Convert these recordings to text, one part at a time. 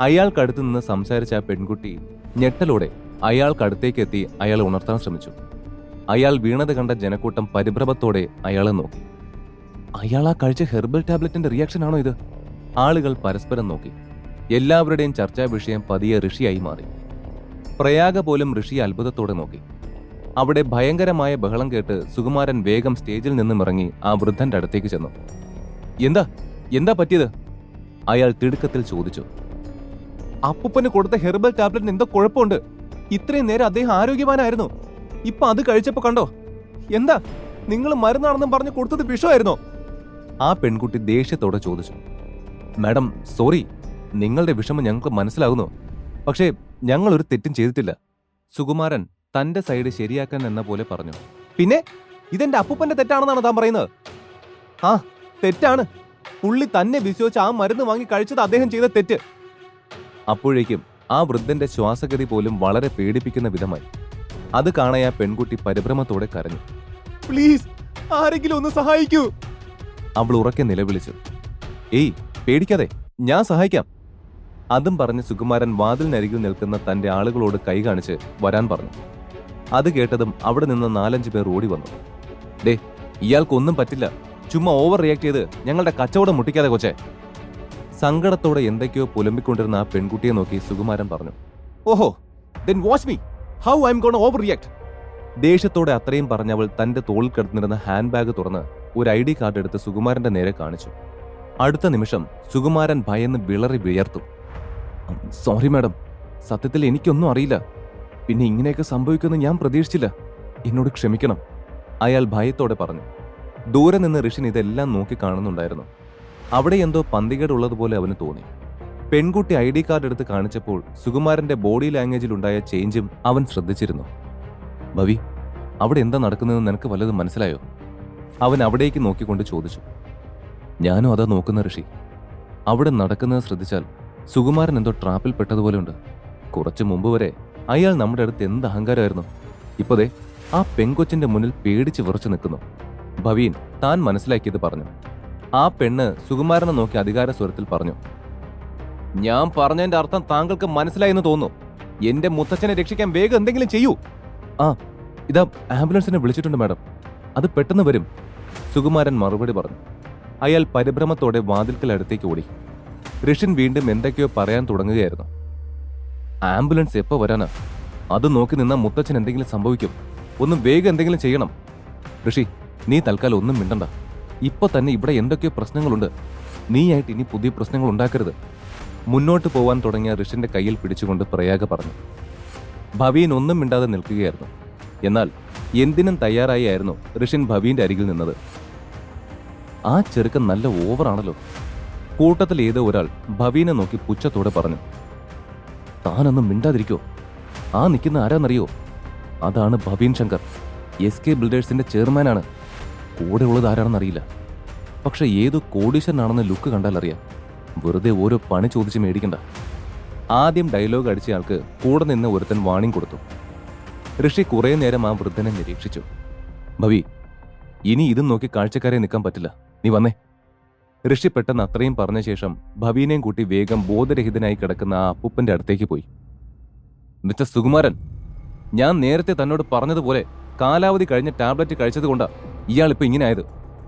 അയാൾക്കടുത്ത് നിന്ന് സംസാരിച്ച ആ പെൺകുട്ടി ഞെട്ടലോടെ അയാൾക്കടുത്തേക്ക് എത്തി അയാളെ ഉണർത്താൻ ശ്രമിച്ചു. അയാൾ വീണത് കണ്ട ജനക്കൂട്ടം പരിഭ്രമത്തോടെ അയാളെ നോക്കി. അയാൾ ആ കഴിച്ച ഹെർബൽ ടാബ്ലറ്റിന്റെ റിയാക്ഷൻ ആണോ ഇത്? ആളുകൾ പരസ്പരം നോക്കി. എല്ലാവരുടെയും ചർച്ചാ വിഷയം പതിയെ ഋഷിയായി മാറി. പ്രയാഗ പോലും ഋഷി അത്ഭുതത്തോടെ നോക്കി. അവിടെ ഭയങ്കരമായ ബഹളം കേട്ട് സുകുമാരൻ വേഗം സ്റ്റേജിൽ നിന്നും ഇറങ്ങി ആ വൃദ്ധന്റെ അടുത്തേക്ക് ചെന്നു. എന്താ? എന്താ പറ്റിയത്? അയാൾ തിടുക്കത്തിൽ ചോദിച്ചു. അപ്പുപ്പന് കൊടുത്ത ഹെർബൽ ടാബ്ലറ്റിന് എന്തോ കുഴപ്പമുണ്ട്. ഇത്രയും നേരം അദ്ദേഹം ആരോഗ്യവാനായിരുന്നു. ഇപ്പൊ അത് കഴിച്ചപ്പോ കണ്ടോ? എന്താ? നിങ്ങൾ മരുന്നാണെന്നും പറഞ്ഞ് കൊടുത്തത് വിഷമായിരുന്നോ? ആ പെൺകുട്ടി ദേഷ്യത്തോടെ ചോദിച്ചു. Madam sorry. നിങ്ങളുടെ വിഷമം ഞങ്ങൾക്ക് മനസ്സിലാകുന്നു പക്ഷേ ഞങ്ങൾ ഒരു തെറ്റും ചെയ്തിട്ടില്ല. സുകുമാരൻ തന്റെ സൈഡ് ശരിയാക്കാൻ എന്ന പോലെ പറഞ്ഞു. പിന്നെ? ഇതെന്റെ അപ്പൂപ്പന്റെ തെറ്റാണെന്നാണ് താൻ പറയുന്നത്? ആ തെറ്റാണ്. പുള്ളി തന്നെ വിശ്വസിച്ച് ആ മരുന്ന് വാങ്ങി കഴിച്ചത് അദ്ദേഹം ചെയ്ത തെറ്റ്. അപ്പോഴേക്കും ആ വൃദ്ധന്റെ ശ്വാസഗതി പോലും വളരെ പേടിപ്പിക്കുന്ന വിധമായി. അത് കാണാൻ ആ പെൺകുട്ടി പരിഭ്രമത്തോടെ കരഞ്ഞു. പ്ലീസ് ആരെങ്കിലും ഒന്ന് സഹായിക്കൂ. അവൾ ഉറക്കെ നിലവിളിച്ചു. ഏയ് പേടിക്കാതെ ഞാൻ സഹായിക്കാം. അതും പറഞ്ഞ് സുകുമാരൻ വാതിലിനരികിൽ നിൽക്കുന്ന തന്റെ ആളുകളോട് കൈ കാണിച്ച് വരാൻ പറഞ്ഞു. അത് കേട്ടതും അവിടെ നിന്ന് നാലഞ്ച് പേർ ഓടി വന്നു. ഡേ ഇയാൾക്കൊന്നും പറ്റില്ല. ചുമ്മാ ഓവർ റിയാക്ട് ചെയ്ത് ഞങ്ങളുടെ കച്ചവടം മുട്ടിക്കാതെ കൊച്ചേ. സങ്കടത്തോടെ എന്തൊക്കെയോ പുലമ്പിക്കൊണ്ടിരുന്ന ആ പെൺകുട്ടിയെ നോക്കി സുകുമാരൻ പറഞ്ഞു ഓഹോ then watch me how I'm overreact ദേഷ്യത്തോടെ അത്രയും പറഞ്ഞവൾ തന്റെ തോളിൽ കിടന്നിരുന്ന ഹാൻഡ് ബാഗ് തുറന്ന് ഒരു ഐ ഡി കാർഡ് എടുത്ത് സുകുമാരന്റെ നേരെ കാണിച്ചു. അടുത്ത നിമിഷം സുകുമാരൻ ഭയന്ന് വിളറി വിയർത്തു. സോറി മാഡം സത്യത്തിൽ എനിക്കൊന്നും അറിയില്ല. പിന്നെ ഇങ്ങനെയൊക്കെ സംഭവിക്കുമെന്ന് ഞാൻ പ്രതീക്ഷിച്ചില്ല. എന്നോട് ക്ഷമിക്കണം. അയാൾ ഭയത്തോടെ പറഞ്ഞു. ദൂരെ നിന്ന് ഋഷിൻ ഇതെല്ലാം നോക്കി കാണുന്നുണ്ടായിരുന്നു. അവിടെ എന്തോ പന്തികേടുള്ളതുപോലെ അവന് തോന്നി. പെൺകുട്ടി ഐ ഡി കാർഡ് എടുത്ത് കാണിച്ചപ്പോൾ സുകുമാരന്റെ ബോഡി ലാംഗ്വേജിൽ ഉണ്ടായ ചേഞ്ചും അവൻ ശ്രദ്ധിച്ചിരുന്നു. ഭവി അവിടെ എന്താ നടക്കുന്നതെന്ന് നിനക്ക് വല്ലതും മനസ്സിലായോ? അവൻ അവിടേക്ക് നോക്കിക്കൊണ്ട് ചോദിച്ചു. ഞാനും അതാ നോക്കുന്ന ഋഷി. അവിടെ നടക്കുന്നത് ശ്രദ്ധിച്ചാൽ സുകുമാരൻ എന്തോ ട്രാപ്പിൽ പെട്ടതുപോലെയുണ്ട് കുറച്ചു മുമ്പ് വരെ അയാൾ നമ്മുടെ അടുത്ത് എന്ത് അഹങ്കാരമായിരുന്നു. ഇപ്പോഴേ ആ പെങ്കൊച്ചിന്റെ മുന്നിൽ പേടിച്ച് വിറച്ചു നിൽക്കുന്നു. ഭവീൻ താൻ മനസ്സിലാക്കിയത് പറഞ്ഞു. ആ പെണ്ണ് സുകുമാരനെ നോക്കി അധികാര സ്വരത്തിൽ പറഞ്ഞു. ഞാൻ പറഞ്ഞതിന്റെ അർത്ഥം താങ്കൾക്ക് മനസ്സിലായി എന്ന് തോന്നുന്നു. എന്റെ മുത്തച്ഛനെ രക്ഷിക്കാൻ വേഗം എന്തെങ്കിലും ചെയ്യൂ. ആ ഇതാ ആംബുലൻസിനെ വിളിച്ചിട്ടുണ്ട് മാഡം. അത് പെട്ടെന്ന് വരും സുകുമാരൻ മറുപടി പറഞ്ഞു. അയാൾ പരിഭ്രമത്തോടെ വാതിൽക്കൽ അടുത്തേക്ക് ഓടി. ഋഷിൻ വീണ്ടും എന്തൊക്കെയോ പറയാൻ തുടങ്ങുകയായിരുന്നു. ആംബുലൻസ് എപ്പോൾ വരാനാ? അത് നോക്കി നിന്ന മുത്തച്ഛൻ എന്തെങ്കിലും സംഭവിക്കും. ഒന്ന് വേഗം എന്തെങ്കിലും ചെയ്യണം. ഋഷി നീ തൽക്കാലം ഒന്നും മിണ്ടണ്ട. ഇപ്പൊ തന്നെ ഇവിടെ എന്തൊക്കെയോ പ്രശ്നങ്ങളുണ്ട്. നീയായിട്ട് ഇനി പുതിയ പ്രശ്നങ്ങൾ ഉണ്ടാക്കരുത്. മുന്നോട്ട് പോവാൻ തുടങ്ങിയ ഋഷിന്റെ കയ്യിൽ പിടിച്ചുകൊണ്ട് പ്രയാഗ പറഞ്ഞു. ഭവീൻ ഒന്നും മിണ്ടാതെ നിൽക്കുകയായിരുന്നു. എന്നാൽ എന്തിനും തയ്യാറായിരുന്നു ഋഷിൻ ഭവീന്റെ അരികിൽ നിന്നത്. ആ ചെറുക്കൻ നല്ല ഓവറാണല്ലോ. കൂട്ടത്തിൽ ഏതോ ഒരാൾ ഭവീനെ നോക്കി പുച്ഛത്തോടെ പറഞ്ഞു. താനൊന്നും മിണ്ടാതിരിക്കോ. ആ നിൽക്കുന്ന ആരാന്നറിയോ? അതാണ് ഭവീൻ ശങ്കർ എസ് കെ ബിൽഡേഴ്സിന്റെ ചെയർമാനാണ്. കൂടെ ഉള്ളത് ആരാണെന്നറിയില്ല. പക്ഷെ ഏത് കോടീശ്വരനാണെന്ന് ലുക്ക് കണ്ടാൽ അറിയാം വെറുതെ ഓരോ പണി ചോദിച്ച് മേടിക്കണ്ട. ആദ്യം ഡയലോഗ് അടിച്ചയാൾക്ക് കൂടെ നിന്ന് ഒരുത്തൻ വാണിംഗ് കൊടുത്തു. ഋഷി കുറേ നേരം ആ വൃദ്ധനെ നിരീക്ഷിച്ചു. ഭവി ഇനി ഇതും നോക്കി കാഴ്ചക്കാരെ നിൽക്കാൻ പറ്റില്ല. നീ വന്നേ. ഋഷി പെട്ടെന്ന് അത്രയും പറഞ്ഞ ശേഷം ഭവീനെയും കൂട്ടി വേഗം ബോധരഹിതനായി കിടക്കുന്ന ആ അപ്പൂപ്പന്റെ അടുത്തേക്ക് പോയി. മിസ്റ്റർ സുകുമാരൻ ഞാൻ നേരത്തെ തന്നോട് പറഞ്ഞതുപോലെ കാലാവധി കഴിഞ്ഞ ടാബ്ലറ്റ് കഴിച്ചതുകൊണ്ടാ ഇയാൾ ഇപ്പൊ ഇങ്ങനെ ആയത്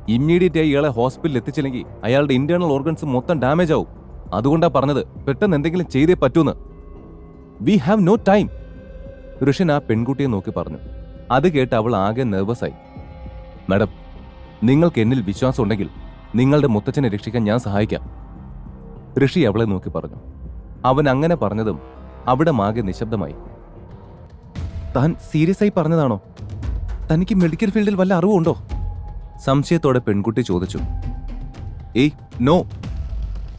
ഇമ്മീഡിയറ്റ് ആയി ഇയാളെ ഹോസ്പിറ്റലിൽ എത്തിച്ചില്ലെങ്കിൽ അയാളുടെ ഇന്റേണൽ ഓർഗൻസ് മൊത്തം ഡാമേജ് ആവും. അതുകൊണ്ടാ പറഞ്ഞത് പെട്ടെന്ന് എന്തെങ്കിലും ചെയ്തേ പറ്റൂന്ന്. We have no time Rishan ആ പെൺകുട്ടിയെ നോക്കി പറഞ്ഞു. അത് കേട്ട് അവൾ ആകെ നെർവസ് ആയി. മാഡം നിങ്ങൾക്ക് എന്നിൽ വിശ്വാസം ഉണ്ടെങ്കിൽ നിങ്ങളുടെ മുത്തച്ഛനെ രക്ഷിക്കാൻ ഞാൻ സഹായിക്കാം. ഋഷി അവളെ നോക്കി പറഞ്ഞു. അവൻ അങ്ങനെ പറഞ്ഞതും അവിടെ മാകെ നിശബ്ദമായി. താൻ സീരിയസ് ആയി പറഞ്ഞതാണോ? തനിക്ക് മെഡിക്കൽ ഫീൽഡിൽ വല്ല അറിവുണ്ടോ? സംശയത്തോടെ പെൺകുട്ടി ചോദിച്ചു. ഏയ് നോ.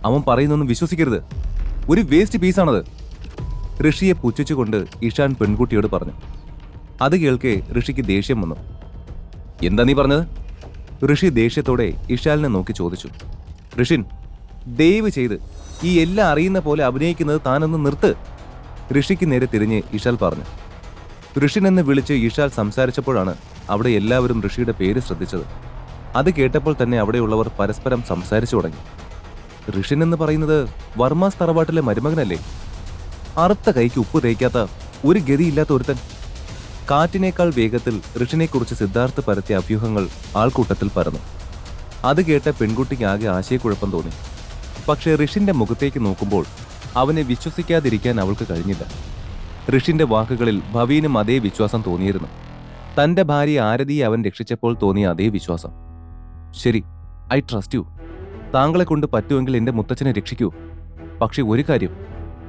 അവൻ പറയുന്നൊന്നും വിശ്വസിക്കരുത്. ഒരു വേസ്റ്റ് പീസാണത്. ഋഷിയെ പുച്ഛിച്ചുകൊണ്ട് ഇഷാൻ പെൺകുട്ടിയോട് പറഞ്ഞു. അത് കേൾക്കെ ഋഷിക്ക് ദേഷ്യം വന്നു. എന്താ നീ പറഞ്ഞത്? ഋഷി ദേഷ്യത്തോടെ ഇഷാലിനെ നോക്കി ചോദിച്ചു. ഋഷിൻ ദയവ് ചെയ്ത് ഈ എല്ലാം അറിയുന്ന പോലെ അഭിനയിക്കുന്നത് താനൊന്ന് നിർത്ത്. ഋഷിക്ക് നേരെ തിരിഞ്ഞ് ഇഷാൽ പറഞ്ഞു. ഋഷിനെന്ന് വിളിച്ച് ഇഷാൽ സംസാരിച്ചപ്പോഴാണ് അവിടെ എല്ലാവരും ഋഷിയുടെ പേര് ശ്രദ്ധിച്ചത്. അത് കേട്ടപ്പോൾ തന്നെ അവിടെയുള്ളവർ പരസ്പരം സംസാരിച്ചു തുടങ്ങി. ഋഷിൻ എന്ന് പറയുന്നത് വർമാസ് തറവാട്ടിലെ മരുമകനല്ലേ? അറുത്ത കൈക്ക് ഉപ്പ് തേക്കാത്ത ഒരു ഗതിയില്ലാത്ത ഒരുത്തൻ. കാറ്റിനേക്കാൾ വേഗത്തിൽ ഋഷിനെക്കുറിച്ച് സിദ്ധാർത്ഥ് പരത്തിയ അഭ്യൂഹങ്ങൾ ആൾക്കൂട്ടത്തിൽ പരന്നു. അത് കേട്ട പെൺകുട്ടിക്ക് ആകെ ആശയക്കുഴപ്പം തോന്നി. പക്ഷേ ഋഷിന്റെ മുഖത്തേക്ക് നോക്കുമ്പോൾ അവനെ വിശ്വസിക്കാതിരിക്കാൻ അവൾക്ക് കഴിഞ്ഞില്ല. ഋഷിന്റെ വാക്കുകളിൽ ഭവീനും അതേ വിശ്വാസം തോന്നിയിരുന്നു. തന്റെ ഭാര്യ ആരതിയെ അവൻ രക്ഷിച്ചപ്പോൾ തോന്നിയ അതേ വിശ്വാസം. ശരി ഐ ട്രസ്റ്റ് യു. താങ്കളെ കൊണ്ട് പറ്റുമെങ്കിൽ എന്റെ മുത്തച്ഛനെ രക്ഷിക്കൂ. പക്ഷെ ഒരു കാര്യം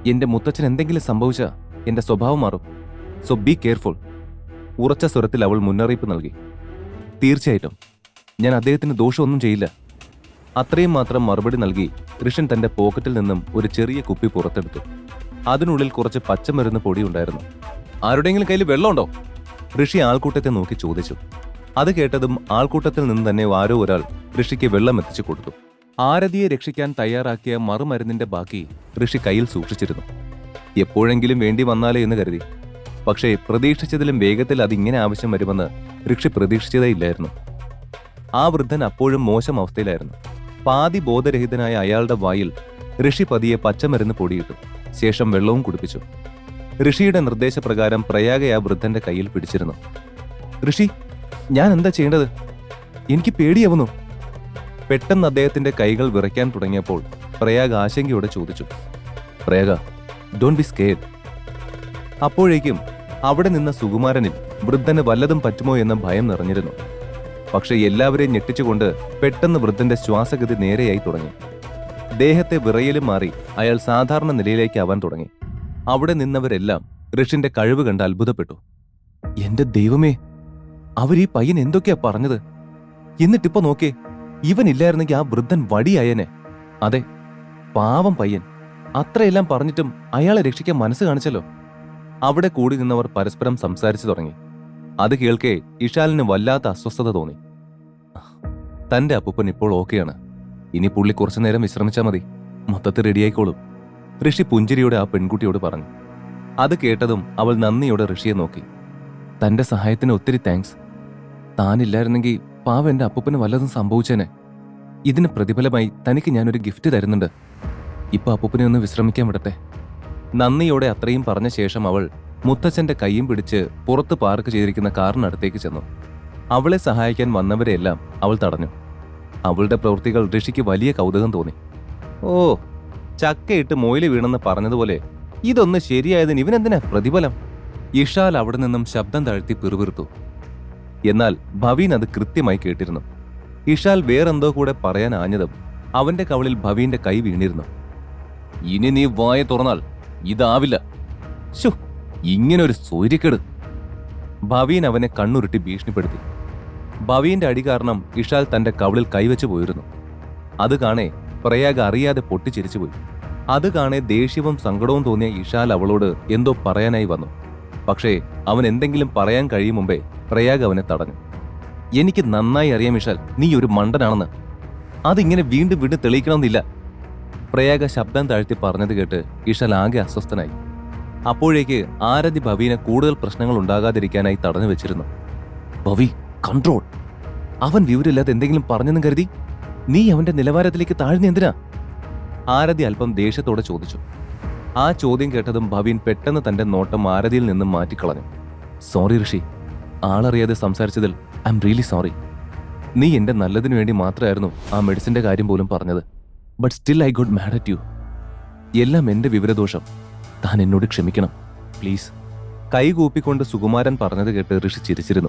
എന്റെ മുത്തച്ഛൻ എന്തെങ്കിലും സംഭവിച്ചാൽ എന്റെ സ്വഭാവം മാറും. സോ ബി കെയർഫുൾ ഉറച്ച സ്വരത്തിൽ അവൾ മുന്നറിയിപ്പ് നൽകി. തീർച്ചയായിട്ടും. ഞാൻ അദ്ദേഹത്തിന് ദോഷമൊന്നും ചെയ്യില്ല. അത്രയും മാത്രം മറുപടി നൽകി കൃഷൻ തന്റെ പോക്കറ്റിൽ നിന്നും ഒരു ചെറിയ കുപ്പി പുറത്തെടുത്തു. അതിനുള്ളിൽ കുറച്ച് പച്ചമരുന്ന് പൊടി ഉണ്ടായിരുന്നു ആരുടെയെങ്കിലും കയ്യിൽ വെള്ളമുണ്ടോ? ഋഷി ആൾക്കൂട്ടത്തെ നോക്കി ചോദിച്ചു. അത് കേട്ടതും ആൾക്കൂട്ടത്തിൽ നിന്ന് തന്നെ ആരോ ഒരാൾ ഋഷിക്ക് വെള്ളം എത്തിച്ചു കൊടുത്തു. ആരതിയെ രക്ഷിക്കാൻ തയ്യാറാക്കിയ മറുമരുന്നിന്റെ ബാക്കി ഋഷി കയ്യിൽ സൂക്ഷിച്ചിരുന്നു. എപ്പോഴെങ്കിലും വേണ്ടി വന്നാലേ എന്ന് കരുതി. പക്ഷേ പ്രതീക്ഷിച്ചതിലും വേഗത്തിൽ അതിങ്ങനെ ആവശ്യം വരുമെന്ന് ഋഷി പ്രതീക്ഷിച്ചതേയില്ലായിരുന്നു ആ വൃദ്ധൻ അപ്പോഴും മോശം അവസ്ഥയിലായിരുന്നു. പാതി ബോധരഹിതനായ അയാളുടെ വായിൽ ഋഷി പതിയെ പച്ചമരുന്ന് പൊടിയിട്ടു. ശേഷം വെള്ളവും കുടിപ്പിച്ചു. ഋഷിയുടെ നിർദ്ദേശപ്രകാരം പ്രയാഗയ വൃദ്ധന്റെ കയ്യിൽ പിടിച്ചിരുന്നു. ഋഷി ഞാൻ എന്താ ചെയ്യേണ്ടത്? എനിക്ക് പേടിയാവുന്നു. പെട്ടെന്ന് അദ്ദേഹത്തിന്റെ കൈകൾ വിറയ്ക്കാൻ തുടങ്ങിയപ്പോൾ പ്രയാഗ് ആശങ്കയോടെ ചോദിച്ചു. പ്രയാഗ ഡോണ്ട് ബി സ്കേഡ് അപ്പോഴേക്കും അവിടെ നിന്ന സുകുമാരനിൽ വൃദ്ധന് വല്ലതും പറ്റുമോ എന്ന ഭയം നിറഞ്ഞിരുന്നു. പക്ഷെ എല്ലാവരെയും ഞെട്ടിച്ചുകൊണ്ട് പെട്ടെന്ന് വൃദ്ധന്റെ ശ്വാസഗതി നേരെയായി തുടങ്ങി. ദേഹത്തെ വിറയലും മാറി അയാൾ സാധാരണ നിലയിലേക്ക് ആവാൻ തുടങ്ങി. അവിടെ നിന്നവരെല്ലാം ഋഷിന്റെ കഴിവ് കണ്ട് അത്ഭുതപ്പെട്ടു. എന്റെ ദൈവമേ അവരീ പയ്യൻ എന്തൊക്കെയാ പറഞ്ഞത്? എന്നിട്ടിപ്പോ നോക്കേ ഇവനില്ലായിരുന്നെങ്കിൽ ആ വൃദ്ധൻ വടിയായനെ. അതെ പാവം പയ്യൻ. അത്രയെല്ലാം പറഞ്ഞിട്ടും അയാളെ രക്ഷിക്കാൻ മനസ്സ് കാണിച്ചല്ലോ. അവിടെ കൂടി നിന്നവർ പരസ്പരം സംസാരിച്ചു തുടങ്ങി. അത് കേൾക്കെ ഇഷാലിന് വല്ലാത്ത അസ്വസ്ഥത തോന്നി. തന്റെ അപ്പൂപ്പൻ ഇപ്പോൾ ഓക്കെയാണ്. ഇനി പുള്ളി കുറച്ചു നേരം വിശ്രമിച്ചാൽ മതി. മൊത്തത്തിൽ റെഡിയായിക്കോളും ഋഷി പുഞ്ചിരിയോടെ ആ പെൺകുട്ടിയോട് പറഞ്ഞു. അത് കേട്ടതും അവൾ നന്ദിയോടെ ഋഷിയെ നോക്കി. തന്റെ സഹായത്തിന് ഒത്തിരി താങ്ക്സ് താനില്ലായിരുന്നെങ്കിൽ പാവ എന്റെ അപ്പൂപ്പന് വല്ലതും സംഭവിച്ചേനെ. ഇതിന് പ്രതിഫലമായി തനിക്ക് ഞാനൊരു ഗിഫ്റ്റ് തരുന്നുണ്ട്. ഇപ്പൊ അപ്പൂപ്പനെ ഒന്ന് വിശ്രമിക്കാൻ വിടട്ടെ. നന്ദിയോടെ അത്രയും പറഞ്ഞ ശേഷം അവൾ മുത്തച്ഛന്റെ കൈയും പിടിച്ച് പുറത്ത് പാർക്ക് ചെയ്തിരിക്കുന്ന കാറിനടുത്തേക്ക് ചെന്നു. അവളെ സഹായിക്കാൻ വന്നവരെയെല്ലാം അവൾ തടഞ്ഞു. അവളുടെ പ്രവൃത്തികൾ ഋഷിക്ക് വലിയ കൗതുകം തോന്നി. ഓ ചക്കയിട്ട് മൊയിൽ വീണെന്ന് പറഞ്ഞതുപോലെ ഇതൊന്ന് ശരിയായതിന് ഇവനെന്തിനാ പ്രതിഫലം? ഇഷാൽ അവിടെ നിന്നും ശബ്ദം താഴ്ത്തി പിറുപിറുത്തു. എന്നാൽ ഭവീൻ അത് കൃത്യമായി കേട്ടിരുന്നു. ഇഷാൽ വേറെന്തോ കൂടെ പറയാൻ ആഞ്ഞതും അവന്റെ കവളിൽ ഭവീന്റെ കൈ വീണിരുന്നു. ഇനി നീ വായ തുറന്നാൽ ഇതാവില്ല. ശോ ഇങ്ങനൊരു സൂര്യക്കേട് ഭവീൻ അവനെ കണ്ണുരുട്ടി ഭീഷണിപ്പെടുത്തി. ഭവീന്റെ അടി കാരണം ഇഷാൽ തന്റെ കവളിൽ കൈവച്ചു പോയിരുന്നു. അത് കാണേ പ്രയാഗ അറിയാതെ പൊട്ടിച്ചിരിച്ചുപോയി അത് കാണെ ദേഷ്യവും സങ്കടവും തോന്നിയ ഇഷാൽ അവളോട് എന്തോ പറയാനായി വന്നു. പക്ഷേ അവൻ എന്തെങ്കിലും പറയാൻ കഴിയും മുമ്പേ പ്രയാഗ് അവനെ തടഞ്ഞു. എനിക്ക് നന്നായി അറിയാം ഇഷാൽ നീ ഒരു മണ്ടനാണെന്ന്. അതിങ്ങനെ വീണ്ടും വീണ്ടും തെളിയിക്കണമെന്നില്ല. പ്രയാഗ ശബ്ദം താഴ്ത്തി പറഞ്ഞത് കേട്ട് ഇഷാൽ ആകെ അസ്വസ്ഥനായി. അപ്പോഴേക്ക് ആരതി ഭവീനെ കൂടുതൽ പ്രശ്നങ്ങൾ ഉണ്ടാകാതിരിക്കാനായി തടഞ്ഞു വെച്ചിരുന്നു. ഭവി കൺട്രോൾ. അവൻ വിവരമില്ലാതെ എന്തെങ്കിലും പറഞ്ഞെന്ന് കരുതി. നീ അവന്റെ നിലവാരത്തിലേക്ക് താഴ്ന്ന എന്തിനാ? ആരതി അല്പം ദേഷ്യത്തോടെ ചോദിച്ചു. ആ ചോദ്യം കേട്ടതും ഭവീൻ പെട്ടെന്ന് തന്റെ നോട്ടം ആരതിയിൽ നിന്നും മാറ്റിക്കളഞ്ഞു. സോറി ഋഷി. ആളറിയാതെ സംസാരിച്ചതിൽ ഐ എം റിയലി സോറി നീ എന്റെ നല്ലതിനു വേണ്ടി മാത്രമായിരുന്നു ആ മെഡിസിന്റെ കാര്യം പോലും പറഞ്ഞത്. But still I got mad at you എല്ലാം എന്റെ വിവരദോഷം. താൻ എന്നോട് ക്ഷമിക്കണം. പ്ലീസ് കൈകൂപ്പിക്കൊണ്ട് സുകുമാരൻ പറഞ്ഞത് കേട്ട് ഋഷി ചിരിച്ചിരുന്നു.